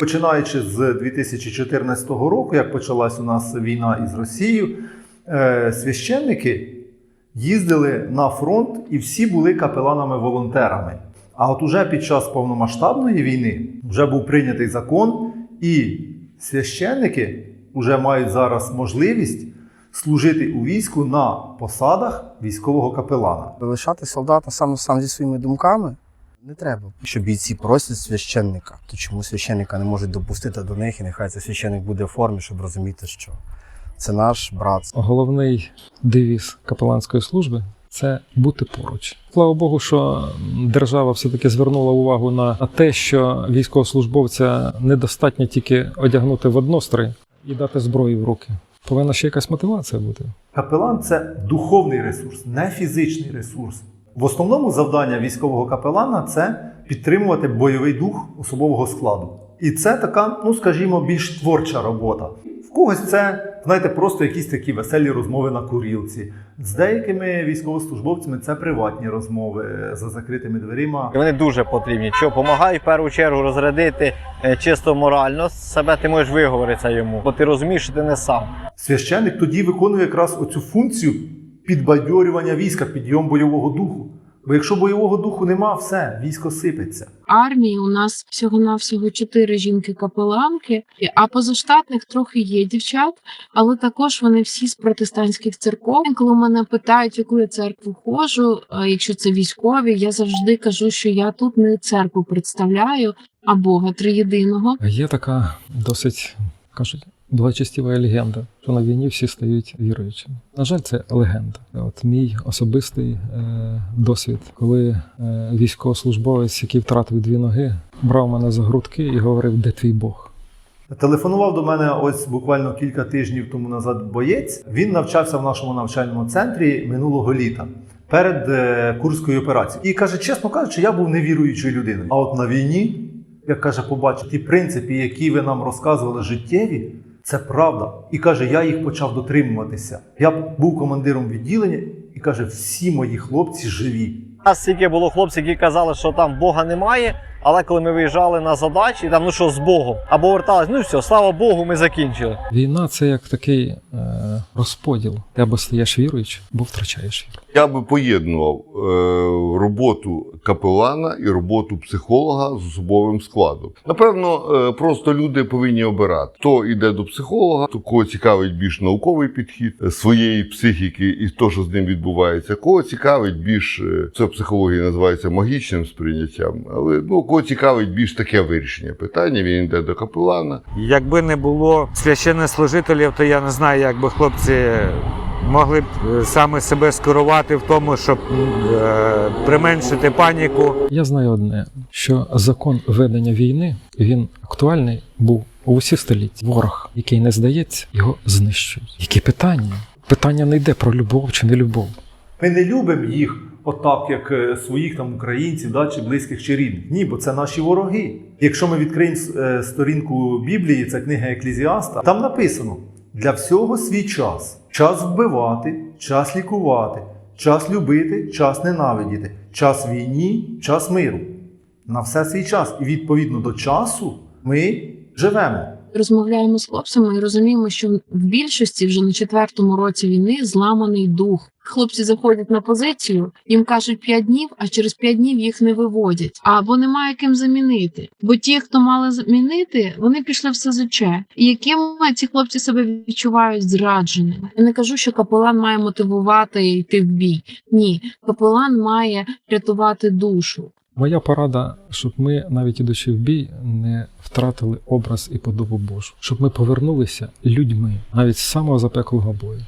Починаючи з 2014 року, як почалась у нас війна із Росією, е, священники їздили на фронт і всі були капеланами-волонтерами. А от уже під час повномасштабної війни вже був прийнятий закон, і священники вже мають зараз можливість служити у війську на посадах військового капелана. Лишати солдата сам сам зі своїми думками не треба. Якщо бійці просять священника, то чому священника не можуть допустити до них, і нехай цей священник буде в формі, щоб розуміти, що це наш брат. Головний девіз капеланської служби це бути поруч. Слава Богу, що держава все-таки звернула увагу на те, що військовослужбовця недостатньо тільки одягнути в однострій і дати зброю в руки. Повинна ще якась мотивація бути. Капелан це духовний ресурс, не фізичний ресурс. В основному завдання військового капелана це підтримувати бойовий дух особового складу. І це така, ну скажімо, більш творча робота. В когось це, знаєте, просто якісь такі веселі розмови на курілці. З деякими військовослужбовцями це приватні розмови е, за закритими дверима. Вони дуже потрібні. Що допомагають в першу чергу розрядити е, чисто морально себе. Ти можеш виговоритися йому, бо ти розумієш, що ти не сам. Священник тоді виконує якраз оцю функцію підбадьорювання війська, підйом бойового духу. Бо якщо бойового духу нема, все, військо сипеться. армії у нас всього-навсього чотири жінки-капеланки, а позаштатних трохи є дівчат, але також вони всі з протестантських церков. Коли мене питають, в яку я церкву ходжу, якщо це військові, я завжди кажу, що я тут не церкву представляю, а Бога триєдиного. Є така досить кажуть. Благочестива легенда, що на війні всі стають віруючими. На жаль, це легенда. От мій особистий е, досвід, коли е, військовослужбовець, який втратив дві ноги, брав мене за грудки і говорив, де твій Бог. Телефонував до мене ось буквально кілька тижнів тому назад боєць. Він навчався в нашому навчальному центрі минулого літа перед е, курською операцією. І каже, чесно кажучи, я був невіруючою людиною. А от на війні, як каже, побачив ті принципи, які ви нам розказували життєві. Це правда. І каже, я їх почав дотримуватися. Я був командиром відділення, і каже, всі мої хлопці живі. У нас тільки було хлопців, які казали, що там Бога немає. Але коли ми виїжджали на задачі, там ну що з Богом, або вертались, ну все, слава Богу, ми закінчили. Війна це як такий е, розподіл. Ти або стаєш віруючим, або втрачаєш віру. Я би поєднував е, роботу капелана і роботу психолога з особовим складом. Напевно, е, просто люди повинні обирати. Хто йде до психолога, то кого цікавить більш науковий підхід е, своєї психіки і то, що з ним відбувається, кого цікавить більш е, це в психології називається магічним сприйняттям, але ну кого цікавить більш таке вирішення питання. Він йде до капелана. Якби не було священнослужителів, то я не знаю, як би хлопці могли б е, саме себе скерувати в тому, щоб е, применшити паніку. Я знаю одне, що закон ведення війни він актуальний був у усі століття. Ворог, який не здається, його знищують. Які питання? Питання не йде про любов чи не любов. Ми не любимо їх отак, як е, своїх там українців, да, чи близьких чи рідних. Ні, бо це наші вороги. Якщо ми відкриємо е, сторінку Біблії, це книга Еклезіаста, там написано: для всього свій час. Час вбивати, час лікувати, час любити, час ненавидіти, час війні, час миру. На все свій час. І відповідно до часу ми живемо. Розмовляємо з хлопцями і розуміємо, що в більшості вже на четвертому році війни зламаний дух. Хлопці заходять на позицію, їм кажуть 5 днів, а через 5 днів їх не виводять, або немає ким замінити. Бо ті, хто мали замінити, вони пішли в СЗЧ. І яким ці хлопці себе відчувають зрадженими? Я не кажу, що капелан має мотивувати йти в бій. Ні, капелан має рятувати душу. Моя порада, щоб ми, навіть ідучи в бій, не втратили образ і подобу Божу, щоб ми повернулися людьми навіть з самого запеклого бою.